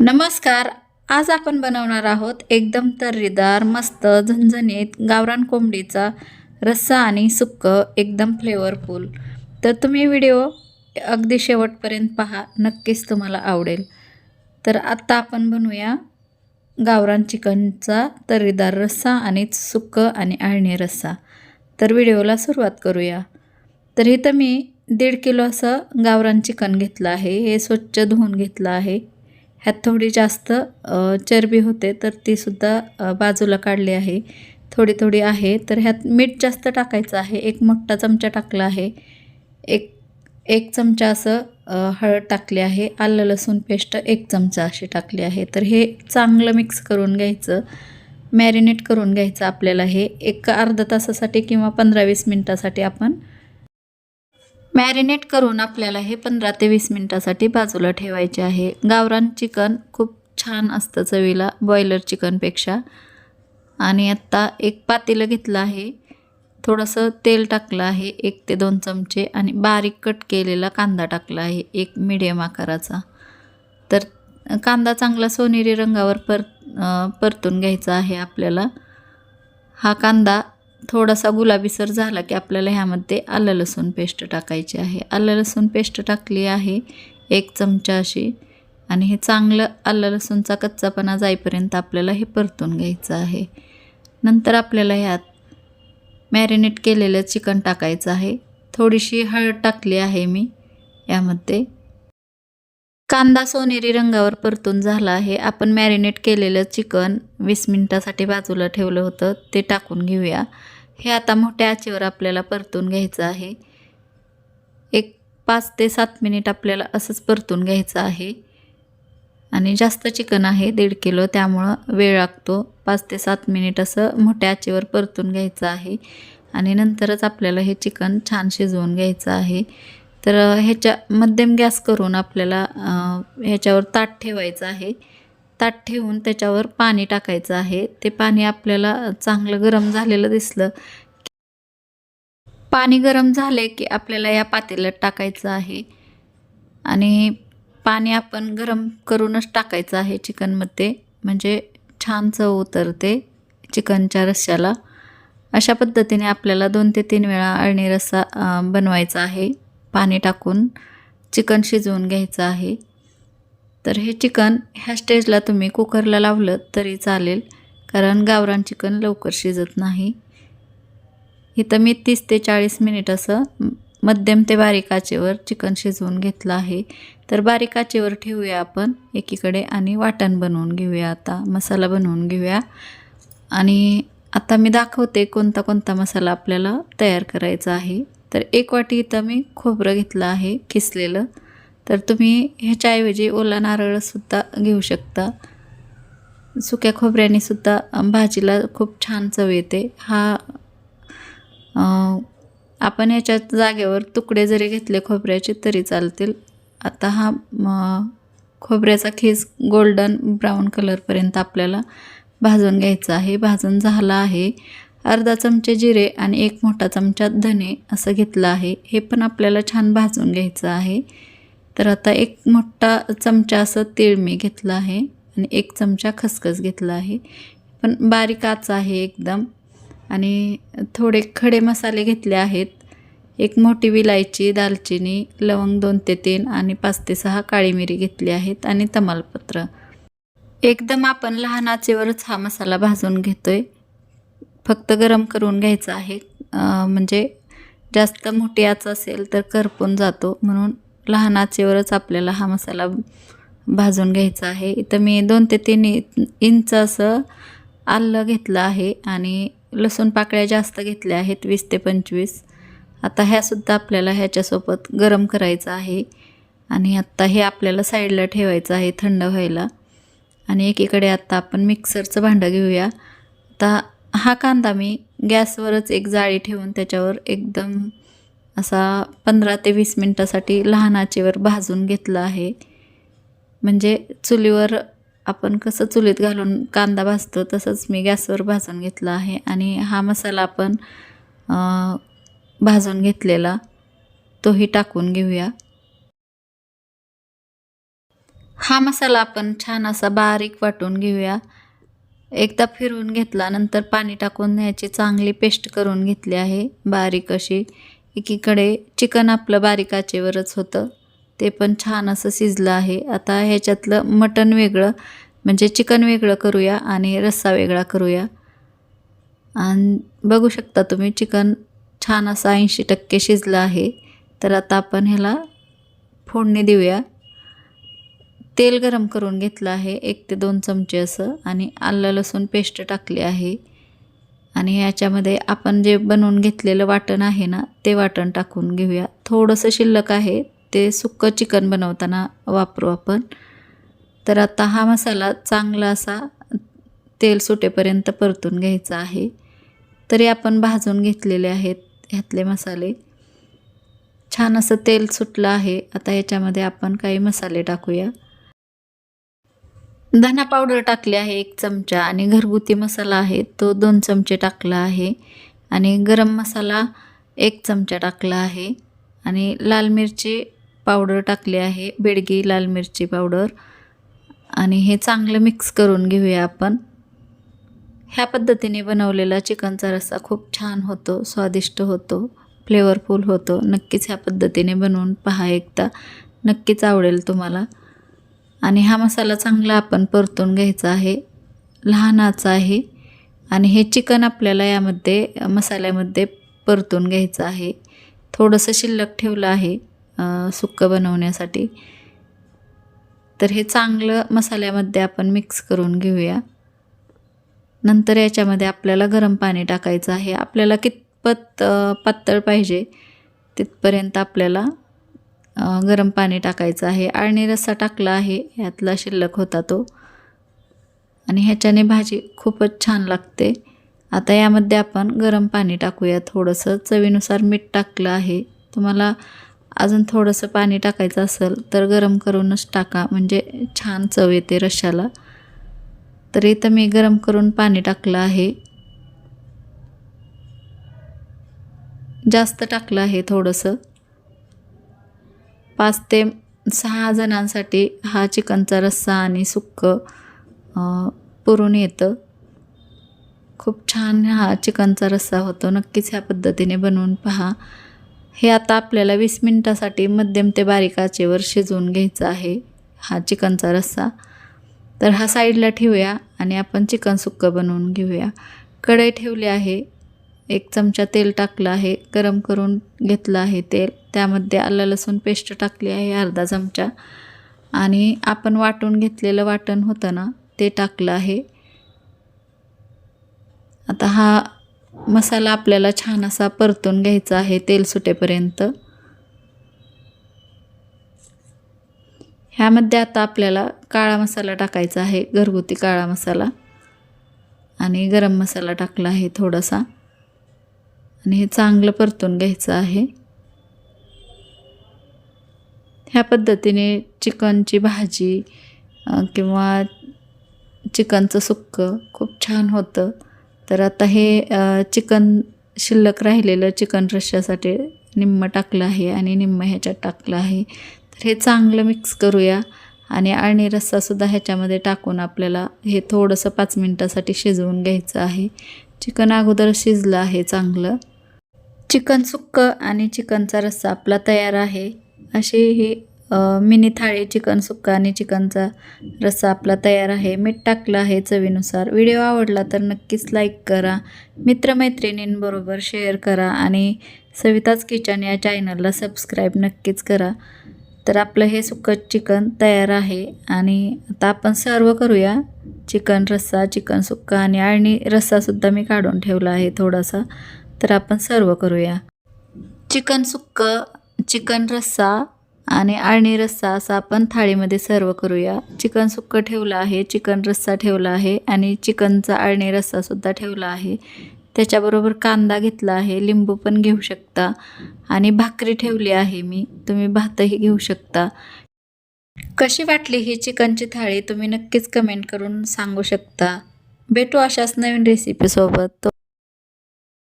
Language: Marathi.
नमस्कार. आज आपण बनवणार आहोत एकदम तर्रीदार मस्त झणझणीत गावरान कोंबडीचा रस्सा आणि सुक्क एकदम फ्लेवरफुल तर तुम्ही व्हिडिओ अगदी शेवटपर्यंत पहा नक्कीच तुम्हाला आवडेल. तर आत्ता आपण बनवूया गावरान चिकनचा तर्रीदार रस्सा आणि सुक्क आणि आळणी रस्सा. तर व्हिडिओला सुरुवात करूया. तर इथं मी दीड किलो असं गावरान चिकन घेतलं आहे. हे स्वच्छ धुवून घेतलं आहे. ह्यात थोडी जास्त चरबी होते तर तीसुद्धा बाजूला काढली आहे. थोडी थोडी आहे तर ह्यात मीठ जास्त टाकायचं आहे. एक मोठा चमचा टाकला आहे. एक एक चमचा असं हळद टाकली आहे. आलं लसूण पेस्ट एक चमचा अशी टाकली आहे. तर हे चांगलं मिक्स करून घ्यायचं. मॅरिनेट करून घ्यायचं आपल्याला हे. एक अर्धा तासासाठी किंवा पंधरा वीस मिनटासाठी आपण मॅरिनेट करून आपल्याला हे पंधरा ते वीस मिनटासाठी बाजूला ठेवायचे आहे. गावरान चिकन खूप छान असतं चवीला बॉयलर चिकनपेक्षा आणि आत्ता एक पातेलं घेतलं आहे. थोडंसं तेल टाकलं आहे एक ते दोन चमचे. आणि बारीक कट केलेला कांदा टाकला आहे एक मिडियम आकाराचा. तर कांदा चांगला सोनेरी रंगावर पर परतून घ्यायचा आहे आपल्याला. हा कांदा थोडासा गुलाबीसर झाला की आपल्याला ह्यामध्ये आलं लसूण पेस्ट टाकायची आहे. आलं लसूण पेस्ट टाकली आहे एक चमचा अशी आणि हे चांगलं आलं लसूणचा कच्चापणा जाईपर्यंत आपल्याला हे परतून घ्यायचं आहे. नंतर आपल्याला ह्यात मॅरिनेट केलेलं चिकन टाकायचं आहे. थोडीशी हळद टाकली आहे मी यामध्ये कांदा सोनेरी रंगावर परतून झाला आहे. आपण मॅरिनेट केलेलं चिकन वीस मिनटासाठी बाजूला ठेवलं होतं. ते टाकून घेऊया. हे आता मोठ्या आचेवर आपल्याला परतून घ्यायचं आहे. एक पाच ते सात मिनिट आपल्याला असंच परतून घ्यायचं आहे. आणि जास्त चिकन आहे दीड किलो. त्यामुळं वेळ लागतो. पाच ते सात मिनिट असं मोठ्या आचेवर परतून घ्यायचं आहे. आणि नंतरच आपल्याला हे चिकन छान शिजवून घ्यायचं आहे. तर ह्याच्या मध्यम गॅस करून आपल्याला ह्याच्यावर ताट ठेवायचं आहे. ताट ठेवून त्याच्यावर पाणी टाकायचं आहे. ते पाणी आपल्याला चांगलं गरम झालेलं दिसलं पाणी गरम झाले की आपल्याला या पातेल्यात टाकायचं आहे. आणि पाणी आपण गरम करूनच टाकायचं आहे चिकनमध्ये. म्हणजे छान चव उतरते चिकनच्या रश्श्याला. अशा पद्धतीने आपल्याला दोन ते तीन वेळा अळणी रस्सा बनवायचा आहे. पाणी टाकून चिकन शिजवून घ्यायचं आहे. तर हे चिकन ह्या स्टेजला तुम्ही कुकरला लावलं तरी चालेल कारण गावरान चिकन लवकर शिजत नाही. इथं मी तीस ते चाळीस मिनिट असं मध्यम ते बारीक आचेवर चिकन शिजवून घेतलं आहे. तर बारीक आचेवर ठेवूया आपण एकीकडे आणि वाटण बनवून घेऊया आता मसाला बनवून घेऊया. आणि आता मी दाखवते कोणता कोणता मसाला आपल्याला तयार करायचा आहे. तर एक वाटी इथं मी खोबरं घेतलं आहे किसलेलं. तर तुम्ही ह्याच्याऐवजी ओला नारळसुद्धा घेऊ शकता. सुक्या खोबऱ्याने सुद्धा भाजीला खूप छान चव येते. हा आपण ह्याच्या जागेवर तुकडे जरी घेतले खोबऱ्याचे तरी चालतील. आता हा खोबऱ्याचा खीस गोल्डन ब्राऊन कलरपर्यंत आपल्याला भाजून घ्यायचा आहे. भाजून झाला आहे. अर्धा चमचे जिरे आणि एक मोठा चमचा धने असं घेतलं आहे. हे पण आपल्याला छान भाजून घ्यायचं आहे. तर आता एक मोठा चमचा असं तीळ मी घेतलं आहे आणि एक चमचा खसखस घेतला आहे. पण बारीक आहे एकदम. आणि थोडे खडे मसाले घेतले आहेत. एक मोठी विलायची दालचिनी लवंग दोन ते तीन आणि पाच ते सहा काळी मिरी घेतली आहेत आणि तमालपत्र. एकदम आपण लहान आचेवरच हा मसाला भाजून घेतोय. फक्त गरम करून घ्यायचं आहे. म्हणजे जास्त मोठी आच असेल तर करपून जातो. म्हणून लहान आचेवरच आपल्याला हा मसाला भाजून घ्यायचा आहे. इथं मी दोन ते तीन इंच असं आलं घेतलं आहे आणि लसूण पाकळ्या जास्त घेतल्या आहेत वीस ते पंचवीस. आता ह्यासुद्धा आपल्याला ह्याच्यासोबत गरम करायचं आहे. आणि आत्ता हे आपल्याला साईडला ठेवायचं आहे थंड व्हायला. आणि एकीकडे आत्ता आपण मिक्सरचं भांडं घेऊया. आता हा कांदा मी गॅसवरच एक जाळी ठेवून त्याच्यावर एकदम असा पंधरा ते वीस मिनटासाठी लहान आचेवर भाजून घेतला आहे. म्हणजे चुलीवर आपण कसं चुलीत घालून कांदा भाजतो तसंच मी गॅसवर भाजून घेतला आहे आणि हा मसाला आपण भाजून घेतलेला तोही टाकून घेऊया. हा मसाला आपण छान असा बारीक वाटून घेऊया. एकदा फिरवून घेतला नंतर पाणी टाकून ह्याची चांगली पेस्ट करून घेतली आहे बारीक अशी. एकीकडे चिकन आपलं बारीक आचेवरच होतं. ते पण छान असं शिजलं आहे. आता ह्याच्यातलं मटण वेगळं म्हणजे चिकन वेगळं करूया आणि रस्सा वेगळा करूया. आणि बघू शकता तुम्ही चिकन छान असं ऐंशी टक्के शिजलं आहे. तर आता आपण ह्याला फोडणी देऊया. तेल गरम करून घेतलं आहे. एक ते दोन चमचे असं. आणि आलं लसूण पेस्ट टाकली आहे. आणि याच्यामध्ये आपण जे बनवून घेतलेलं वाटण आहे ना ते वाटण टाकून घेऊया. थोडंसं शिल्लक आहे. ते सुक्कं चिकन बनवताना वापरू आपण. तर आता हा मसाला चांगला असा तेल सुटेपर्यंत परतून घ्यायचा आहे. तरी आपण भाजून घेतलेले आहेत ह्यातले मसाले. छान असं तेल सुटलं आहे. आता याच्यामध्ये आपण काही मसाले टाकूया. धना पावडर टाकली आहे एक चमचा आणि घरगुती मसाला आहे तो दोन चमचे टाकला आहे. आणि गरम मसाला एक चमचा टाकला आहे. आणि लाल मिरची पावडर टाकली आहे बेडगी लाल मिरची पावडर. आणि हे चांगलं मिक्स करून घेऊया आपण. ह्या पद्धतीने बनवलेला चिकनचा रस्सा खूप छान होतो स्वादिष्ट होतो फ्लेवरफुल होतो. नक्कीच ह्या पद्धतीने बनवून पहा एकदा. नक्कीच आवडेल तुम्हाला. आणि हा मसाला चांगला आपण परतून घ्यायचा आहे. लहानाचा आहे. आणि हे चिकन आपल्याला यामध्ये मसाल्यामध्ये परतून घ्यायचं आहे. थोडंसं शिल्लक ठेवलं आहे सुक्कं बनवण्यासाठी. तर हे चांगलं मसाल्यामध्ये आपण मिक्स करून घेऊया. नंतर याच्यामध्ये आपल्याला गरम पाणी टाकायचं आहे. आपल्याला कितपत पातळ पाहिजे तिथपर्यंत आपल्याला गरम पाणी टाकायचं आहे. आळणी रस्सा टाकला आहे. ह्यातला शिल्लक होता तो. आणि ह्याच्याने भाजी खूपच छान लागते. आता यामध्ये आपण गरम पाणी टाकूया. थोडंसं चवीनुसार मीठ टाकलं आहे. तुम्हाला अजून थोडंसं पाणी टाकायचं असेल तर गरम करूनच टाका. म्हणजे छान चव येते रश्शाला तर इथं मी गरम करून पाणी टाकलं आहे. जास्त टाकलं आहे थोडंसं. पाच ते सहा जणांसाठी हा चिकनचा रस्सा आणि सुक्कं पुरून येतं. खूप छान हा चिकनचा रस्सा होतो. नक्कीच ह्या पद्धतीने बनवून पहा. हे आता आपल्याला वीस मिनटासाठी मध्यम ते बारीक आचेवर शिजवून घ्यायचं आहे हा चिकनचा रस्सा. तर हा साईडला ठेवूया आणि आपण चिकन सुक्कं बनवून घेऊया. कढई ठेवली आहे. एक चमचा तेल टाकलं आहे. गरम करून घेतलं आहे तेल. त्यामध्ये आलं लसूण पेस्ट टाकली आहे अर्धा चमचा. आणि आपण वाटून घेतलेलं वाटण होतं ना ते टाकलं आहे. आता हा मसाला आपल्याला छान असा परतून घ्यायचा आहे तेल सुटेपर्यंत. ह्यामध्ये आता आपल्याला काळा मसाला टाकायचा आहे घरगुती काळा मसाला. आणि गरम मसाला टाकला आहे थोडासा. आणि हे चांगलं परतून घ्यायचं आहे. ह्या पद्धतीने चिकनची भाजी किंवा चिकनचं सुक्कं खूप छान होतं. तर आता हे चिकन शिल्लक राहिलेलं चिकन रश्श्यासाठी निम्म टाकलं आहे आणि निम्म ह्याच्यात टाकलं आहे. तर हे चांगलं मिक्स करूया आणि आणि रस्सासुद्धा ह्याच्यामध्ये टाकून आपल्याला हे थोडंसं पाच मिनटासाठी शिजवून घ्यायचं आहे. चिकन अगोदर शिजलं आहे चांगलं. चिकन सुक्कं आणि चिकनचा रस्सा आपला तयार आहे. अशी ही मिनी थाळी चिकन सुक्का आणि चिकनचा रस्सा आपला तयार आहे. मीठ टाकलं आहे चवीनुसार. व्हिडिओ आवडला तर नक्कीच लाईक करा. मित्रमैत्रिणींबरोबर शेअर करा आणि सविताज किचन या चॅनलला सबस्क्राईब नक्कीच करा. तर आपलं हे सुक्कं चिकन तयार आहे आणि आता आपण सर्व करूया. चिकन रस्सा चिकन सुक्का आणि आणि रस्सासुद्धा मी काढून ठेवला आहे थोडासा. तर आपण सर्व करूया. चिकन सुक्कं चिकन रस्सा आणि आळणी रस्सा असा आपण थाळीमध्ये सर्व करूया. चिकन सुक्कं ठेवलं आहे चिकन रस्सा ठेवला आहे आणि चिकनचा आळणी रस्सासुद्धा ठेवला आहे. त्याच्याबरोबर कांदा घेतला आहे लिंबू पण घेऊ शकता. आणि भाकरी ठेवली आहे मी तुम्ही भातही घेऊ शकता. कशी वाटली ही चिकनची थाळी तुम्ही नक्कीच कमेंट करून सांगू शकता. भेटू अशाच नवीन रेसिपीसोबत